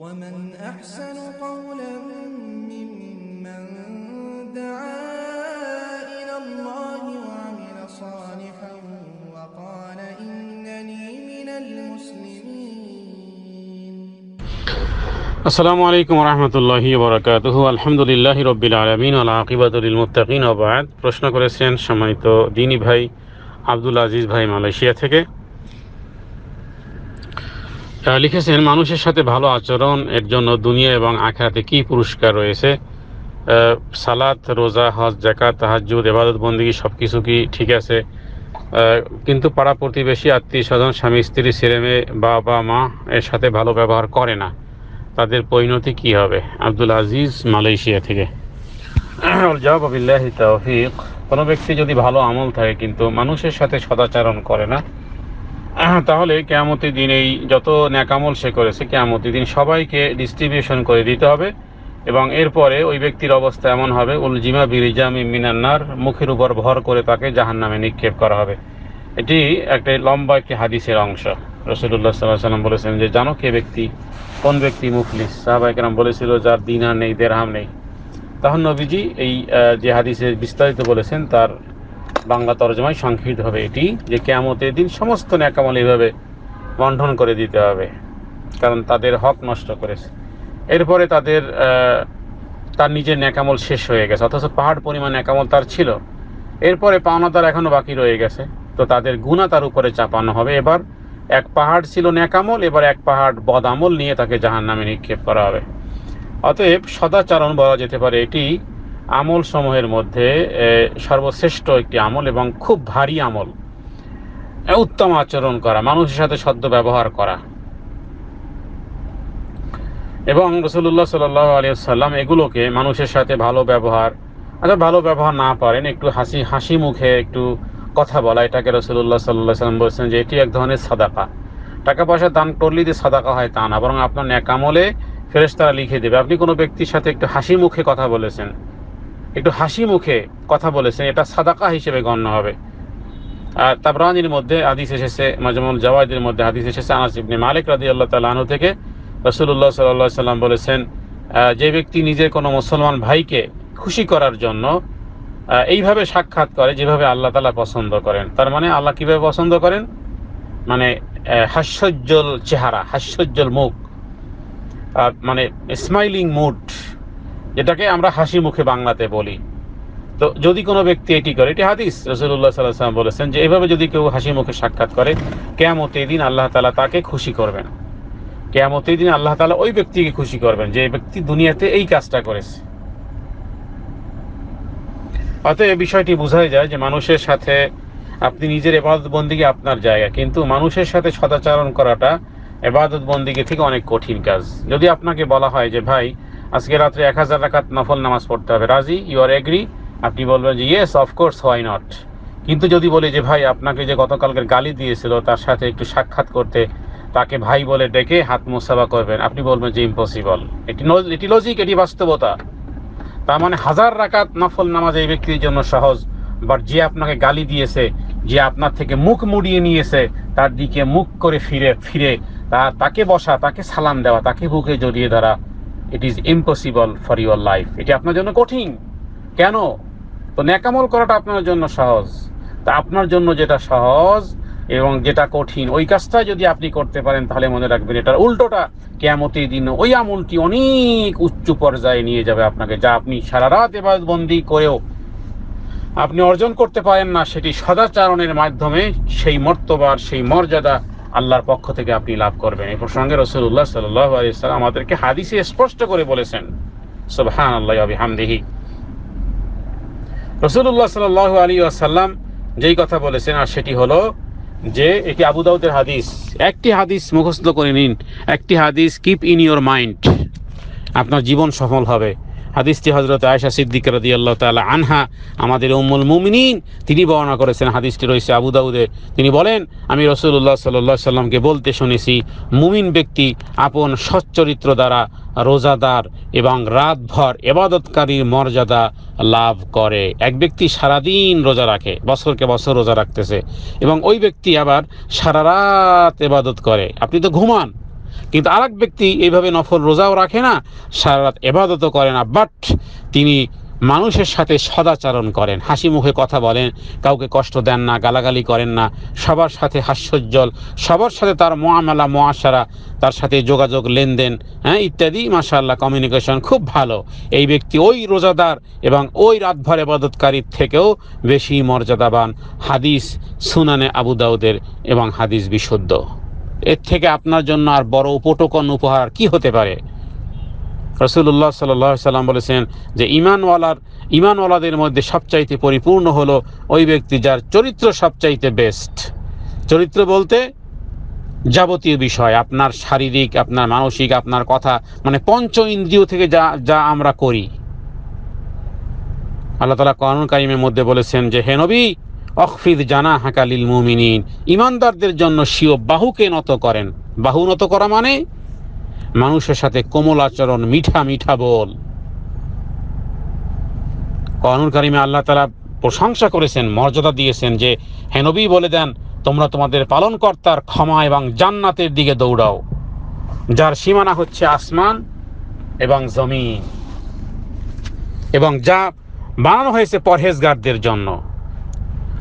ومن أحسن قولا ممن دعا إلى الله وعمل صالحا وقال إنني من المسلمين আসসালামু আলাইকুম রহমতুল্লাহি বরকাতুহু আলহামদুলিল্লাহ রব্বিল আলমিন আল আকিবাতুল মুত্তাকিন আবাদ প্রশ্ন করেছেন সম্মানিত দিনী ভাই আব্দুল আজিজ ভাই মালয়েশিয়া থেকে আহ, লিখেছেন, মানুষের সাথে ভালো আচরণ এর জন্য দুনিয়া এবং আখেরাতে কি পুরস্কার রয়েছে? সালাত, রোজা, হজ জাকাত তাহাজুদ এবাদত বন্দিগি সব কিছু কি ঠিক আছে? কিন্তু পাড়া প্রতিবেশী, আত্মীয় স্বজন, স্বামী, স্ত্রী, ছেলে মেয়ে, বাবা, মা এর সাথে ভালো ব্যবহার করে না। তাদের পরিণতি কি হবে? আব্দুল আজিজ, মালয়েশিয়া থেকে। কোনো ব্যক্তি যদি ভালো আমল থাকে, কিন্তু মানুষের সাথে সদাচরণ করে না তাহলে কেয়ামতি দিন এই যত ন্যাকামল সে করেছে, কেয়ামতি দিন সবাইকে ডিস্ট্রিবিউশন করে দিতে হবে এবং এরপরে ওই ব্যক্তির অবস্থা এমন হবে উলজিমা বিরিজামি মিনান্নার মুখের উপর ভর করে তাকে জাহান নামে নিক্ষেপ করা হবে। এটি একটা লম্বা একটি হাদিসের অংশ। রসুল্লাহ সাল্লাহ সাল্লাম বলেছেন যে, জানো কে ব্যক্তি, কোন ব্যক্তি মুফলিস সাহাবাইকেরাম বলেছিল, যার দিনার নেই, দেড়হাম নেই। তখন নবীজি এই যে হাদিসে বিস্তারিত বলেছেন, তার বাংলা তরজমায় সংক্ষিপ্ত হবে এটি যে কেয়ামতের দিন সমস্ত ন্যাকামল এইভাবে বন্টন করে দিতে হবে। কারণ তাদের হক নষ্ট করেছে। এরপরে তাদের তার নিজের ন্যাকামল শেষ হয়ে গেছে। অথচ পাহাড় পরিমাণ ন্যাকামল তার ছিল। এরপরে পাওনা তার এখনও বাকি রয়ে গেছে। তো তাদের গুণা তার উপরে চাপানো হবে। এবার এক পাহাড় ছিল ন্যাকামল, এবার এক পাহাড় বদামল নিয়ে তাকে জাহান নামে নিক্ষেপ করা হবে। অতএব সদাচরণ বলা যেতে পারে এটি আমল সমূহের মধ্যে সর্বশ্রেষ্ঠ একটি আমল এবং খুব ভারী আমল। উত্তম আচরণ করা, মানুষের সাথে সদ্য ব্যবহার করা। এবং রসুল্লাহ সাল আলিয়াল্লাম এগুলোকে মানুষের সাথে ভালো ব্যবহার আচ্ছা ভালো ব্যবহার না পারেন, একটু হাসি হাসি মুখে একটু কথা বলা, এটাকে রসুল্লাহ সাল্লাহ সাল্লাম বলছেন যে এটি এক ধরনের সাদাকা। টাকা পয়সা দান করলেই যে সাদাকা হয় তা না, বরং আপনার ন্যাকামলে ফেরেশতারা লিখে দেবে। আপনি কোনো ব্যক্তির সাথে একটু হাসি মুখে কথা বলেছেন একটু হাসি মুখে কথা বলেছেন, এটা সাদাকা হিসেবে গণ্য হবে। আর তাবরানির মধ্যে হাদিস এসেছে, মাজমুল জাওয়াদের মধ্যে হাদিস এসেছে, আনাস ইবনে মালিক রাদি আল্লাহ তালু থেকে রসুল্লাহ সাল্লাহ সাল্লাম বলেছেন যে ব্যক্তি নিজের কোনো মুসলমান ভাইকে খুশি করার জন্য এইভাবে সাক্ষাৎ করে যেভাবে আল্লাহ তালা পছন্দ করেন। তার মানে আল্লাহ কীভাবে পছন্দ করেন? মানে হাস্যোজ্জ্বল চেহারা, হাস্যোজ্জ্বল মুখ মানে স্মাইলিং মুড যেটাকে আমরা হাসি মুখে বাংলাতে বলি। তো যদি কোনো ব্যক্তি এটি করে, এটি হাদিস রসুল্লাহ সাল্লাহ সাল্লাম বলেছেন যে এইভাবে যদি কেউ হাসি মুখে সাক্ষাৎ করে কেয়ামত দিন আল্লাহ তালা তাকে খুশি করবেন। কেয়ামত দিন আল্লাহ তালা ওই ব্যক্তিকে খুশি করবেন যে ব্যক্তি দুনিয়াতে এই কাজটা করেছে। অতএব বিষয়টি বোঝাই যায় যে মানুষের সাথে আপনি নিজের এবাদত বন্দিকে আপনার জায়গা, কিন্তু মানুষের সাথে সদাচরণ করাটা এবাদত বন্দিকে থেকে অনেক কঠিন কাজ। যদি আপনাকে বলা হয় যে, ভাই আজকে রাত্রে এক হাজার রাকাত নফল নামাজ পড়তে হবে। রাজি? ইউ আর এগ্রি আপনি বলবেন যে ইয়েস অফকোর্স হোয়াই নট কিন্তু যদি বলি যে, ভাই, আপনাকে যে গতকালকে গালি দিয়েছিল, তার সাথে একটু সাক্ষাৎ করতে, তাকে ভাই বলে ডেকে হাত মোসাবা করবেন, আপনি বলবেন যে ইম্পসিবল এটি এটি লজিক এটি বাস্তবতা। তার মানে হাজার রাকাত নফল নামাজ এই ব্যক্তির জন্য সহজ। বাট যে আপনাকে গালি দিয়েছে, যে আপনার থেকে মুখ মুড়িয়ে নিয়েছে, তার দিকে মুখ করে ফিরে ফিরে, তা, তাকে বসা, তাকে সালাম দেওয়া, তাকে বুকে জড়িয়ে ধরা it is impossible for your life এটি আপনার জন্য কঠিন। কেন? তো ন্যাকামল করাটা আপনার জন্য সহজ। তা আপনার জন্য যেটা সহজ এবং যেটা কঠিন, ওই কাজটা যদি আপনি করতে পারেন, তাহলে মনে রাখবেন এটার উল্টোটা কেয়ামতের দিন ওই আমলটি অনেক উচ্চ পর্যায়ে নিয়ে যাবে আপনাকে, যা আপনি সারা রাত এবার বন্দি করেও আপনি অর্জন করতে পারেন না। সেটি সদাচারণের মাধ্যমে সেই মর্তবার, সেই মর্যাদা আল্লাহর পক্ষ থেকে আপনি লাভ করবেন। এই প্রসঙ্গে রসুল্লাহ সাল্লাহ আলিয়াল্লাম আমাদেরকে হাদিসে স্পষ্ট করে বলেছেন। সুবহান আল্লাহ হামদিহি রসুল্লাহ সাল্লাহ আলী আসাল্লাম যেই কথা বলেছেন, আর সেটি হলো যে, এটি আবু দাউদের হাদিস। একটি হাদিস মুখস্থ করে নিন। একটি হাদিস কিপ ইন ইওর মাইন্ড। আপনার জীবন সফল হবে। হাদিসটি হজরত আয়সা সিদ্দিক রদি আল্লাহ তালা আনহা, আমাদের উম্মুল মুমিনিন, তিনি বর্ণনা করেছেন, হাদিসটি রয়েছে আবু দাউদে। তিনি বলেন, আমি রসুল্লাহ সাল্লাহ সাল্লামকে বলতে শুনেছি, মুমিন ব্যক্তি আপন সচ্চরিত্র দ্বারা রোজাদার এবং রাতভর এবাদতকারীর মর্যাদা লাভ করে। এক ব্যক্তি সারাদিন রোজা রাখে, বছরকে বছর রোজা রাখতেছে এবং ওই ব্যক্তি আবার সারা রাত এবাদত করে। আপনি তো ঘুমান কিন্তু আরেক ব্যক্তি এইভাবে নফল রোজাও রাখে না সারা রাত এবাদতও করে না বাট তিনি মানুষের সাথে সদাচরণ করেন, হাসি মুখে কথা বলেন, কাউকে কষ্ট দেন না, গালাগালি করেন না, সবার সাথে হাস্যোজ্জ্বল, সবার সাথে তার মোয়ামেলা মোয়াশারা তার সাথে যোগাযোগ, লেনদেন হ্যাঁ ইত্যাদি, মাশাআল্লাহ কমিউনিকেশন খুব ভালো। এই ব্যক্তি ওই রোজাদার এবং ওই রাতভর এবাদতকারীর থেকেও বেশি মর্যাদাবান। হাদিস সুনানে আবু দাউদের এবং হাদিস বিশুদ্ধ। এর থেকে আপনার জন্য আর বড় উপটোকন উপহার কি হতে পারে? রসুল্লাহ সাল্লাহ সাল্লাম বলেছেন যে ইমানওয়ালার ইমানওয়ালাদের মধ্যে সবচাইতে পরিপূর্ণ হলো ওই ব্যক্তি যার চরিত্র সবচাইতে বেস্ট চরিত্র বলতে যাবতীয় বিষয়, আপনার শারীরিক, আপনার মানসিক, আপনার কথা মানে পঞ্চ ইন্দ্রিয় থেকে যা যা আমরা করি। আল্লাহ তালা কারিমের মধ্যে বলেছেন যে, হে নবী অখফিদ জানা হাকালিল মুমিনিন। ইমানদারদের জন্য সিও বাহুকে নত করেন। বাহু নত করা মানে? মানুষের সাথে কোমল আচরণ, মিঠা মিঠা বল। কানুন কারিমে আল্লাহ তালা প্রশংসা করেছেন, মর্যাদা দিয়েছেন যে হেনবি বলে দেন, তোমরা তোমাদের পালনকর্তার ক্ষমা এবং জান্নাতের দিকে দৌড়াও, যার সীমানা হচ্ছে আসমান এবং জমিন। এবং যা বানানো হয়েছে পরহেজগারদের জন্য।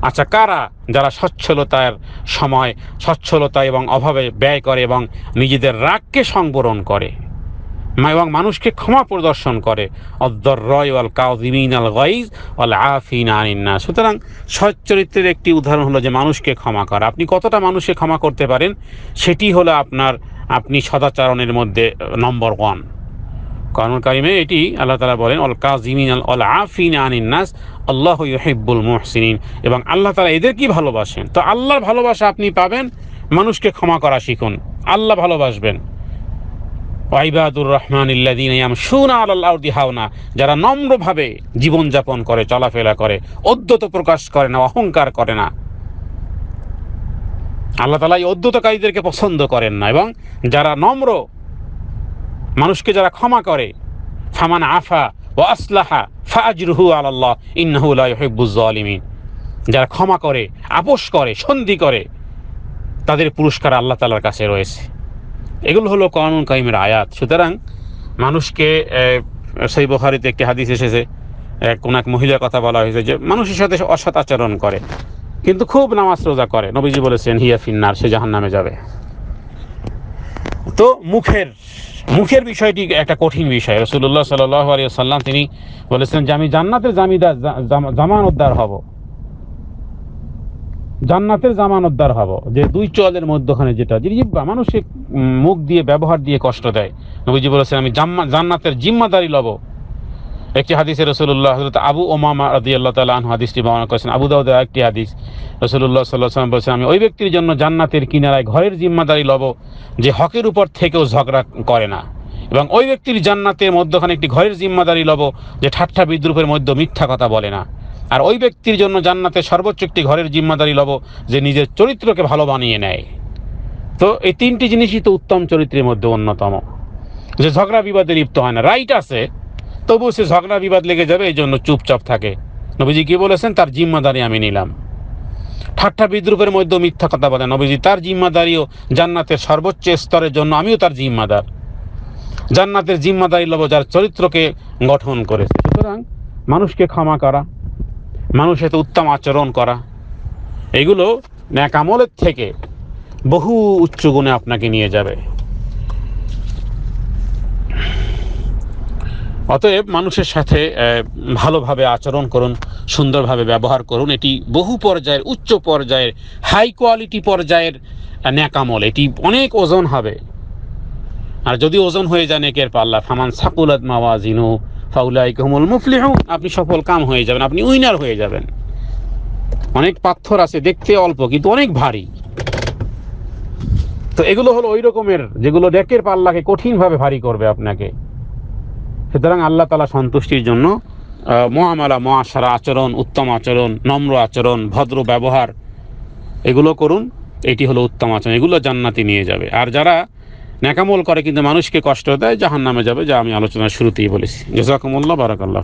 আচ্ছা কারা যারা সচ্ছলতার সময় সচ্ছলতা এবং অভাবে ব্যয় করে এবং নিজেদের রাগকে সংবরণ করে? এবং মানুষকে ক্ষমা প্রদর্শন করে। অদ্দর রয় ওয়াল কাউজিমিন আল গাইজ ওয়াল আফিন আনিন্না সুতরাং সৎ চরিত্রের একটি উদাহরণ হলো যে মানুষকে ক্ষমা করা। আপনি কতটা মানুষকে ক্ষমা করতে পারেন? সেটি হলো আপনার, আপনি সদাচরণের মধ্যে নম্বর ওয়ান কারণ কারিমে এটি আল্লাহ তালা বলেন, অল কাজিমিন অল আফিন আনিন্নাস আল্লাহ ইহিব্বুল মুহসিনিন। এবং আল্লাহ তালা এদেরকেই ভালোবাসেন? তো আল্লাহর ভালোবাসা আপনি পাবেন, মানুষকে ক্ষমা করা শিখুন। আল্লাহ ভালোবাসবেন। ওয়াইবাদুর রহমান ইল্লাদিন ইয়ামশুনা আলাল আরদি হাওনা, যারা নম্রভাবে জীবনযাপন করে, চলাফেরা করে অদ্যত প্রকাশ করে না, অহংকার করে না। আল্লাহ তালা এই অদ্যতকারীদেরকে পছন্দ করেন না। এবং যারা নম্র মানুষকে যারা ক্ষমা করে, ফামান আফা ও আসলাহা ফাজরুহু আল্লাহ ইন্নাহু লা ইউহিব্বুজ জালিমিন। যারা ক্ষমা করে, আপোষ করে, সন্ধি করে, তাদের পুরস্কার আল্লাহ তালার কাছে রয়েছে। এগুলো হলো কানুন কাইমের আয়াত। সুতরাং মানুষকে সেই বখারিতে একটি হাদিস এসেছে কোন এক মহিলার কথা বলা হয়েছে যে মানুষের সাথে অসৎ আচরণ করে, কিন্তু খুব নামাজ রোজা করে। নবীজি বলেছেন, হিয়া ফিন্নার, সে জাহান নামে যাবে। তো মুখের মুখের বিষয়টি একটা কঠিন বিষয়। রসুল্লাহ সাল্লাম তিনি বলেছেন যে, আমি জান্নাতের জামিদার জামান উদ্ধার জামানতদার হব। জান্নাতের জামান জামানতদার হব। যে দুই চলের মধ্যখানে যেটা যে জিব্বা মানুষে মুখ দিয়ে, ব্যবহার দিয়ে কষ্ট দেয়। নবীজি বলেছেন, আমি জান্নাতের জিম্মাদারি লব। একটি হাদিসে রসুল্লাহ হজরত আবু ওমামা রাদি আল্লাহ তালা আনহু হাদিসটি বর্ণনা করেছেন। আবু দাউদের একটি হাদিস রসুল্লাহ সাল্লাহ সাল্লাম বলছেন, আমি ওই ব্যক্তির জন্য জান্নাতের কিনারায় ঘরের জিম্মাদারি লব, যে হকের উপর থেকেও ঝগড়া করে না। এবং ওই ব্যক্তির জান্নাতের মধ্যখানে একটি ঘরের জিম্মাদারি লব, যে ঠাট্টা বিদ্রুপের মধ্যে মিথ্যা কথা বলে না। আর ওই ব্যক্তির জন্য জান্নাতের সর্বোচ্চ একটি ঘরের জিম্মাদারি লব, যে নিজের চরিত্রকে ভালো বানিয়ে নেয়। তো এই তিনটি জিনিসই তো উত্তম চরিত্রের মধ্যে অন্যতম। যে ঝগড়া বিবাদে লিপ্ত হয় না। রাইট আছে তবু সে ঝগড়া বিবাদ লেগে যাবে, এই জন্য চুপচাপ থাকে। নবীজি কি বলেছেন? তার জিম্মাদারি আমি নিলাম। ঠাট্টা বিদ্রুপের মধ্যে মিথ্যা কথা বলে। নবীজি তার জিম্মাদারিও জান্নাতের সর্বোচ্চ স্তরের জন্য আমিও তার জিম্মাদার। জান্নাতের জিম্মাদারি লব যার চরিত্রকে গঠন করেছে। সুতরাং মানুষকে ক্ষমা করা মানুষের সাথে উত্তম আচরণ করা, এগুলো ন্যাক আমলের থেকে বহু উচ্চ গুণে আপনাকে নিয়ে যাবে। অতএব মানুষের সাথে ভালোভাবে আচরণ করুন, সুন্দরভাবে ব্যবহার করুন। এটি বহু পর্যায়ের, উচ্চ পর্যায়ের হাই কোয়ালিটি পর্যায়ের ন্যাকামল। এটি অনেক ওজন হবে। আর যদি ওজন হয়ে যায় নেকের পাল্লা, ফামান সাকুলাত মাওয়াজিনু ফাউলাই কহমুল মুফলিহুন, আপনি সফল কাম হয়ে যাবেন, আপনি উইনার হয়ে যাবেন। অনেক পাথর আছে, দেখতে অল্প, কিন্তু অনেক ভারী। তো এগুলো হলো ওই রকমের, যেগুলো ডেকের পাল্লাকে কঠিনভাবে ভারী করবে আপনাকে। সুতরাং আল্লাহ তালা সন্তুষ্টির জন্য মহামালা, মহাসারা আচরণ, উত্তম আচরণ, নম্র আচরণ, ভদ্র ব্যবহার, এগুলো করুন, এটি হলো উত্তম আচরণ, এগুলো জান্নাতি নিয়ে যাবে। আর যারা ন্যাকামল করে কিন্তু মানুষকে কষ্ট দেয় জাহান নামে যাবে, যা আমি আলোচনার শুরুতেই বলেছি। জোসাকুমুল্লাহ বারাকাল্লাহ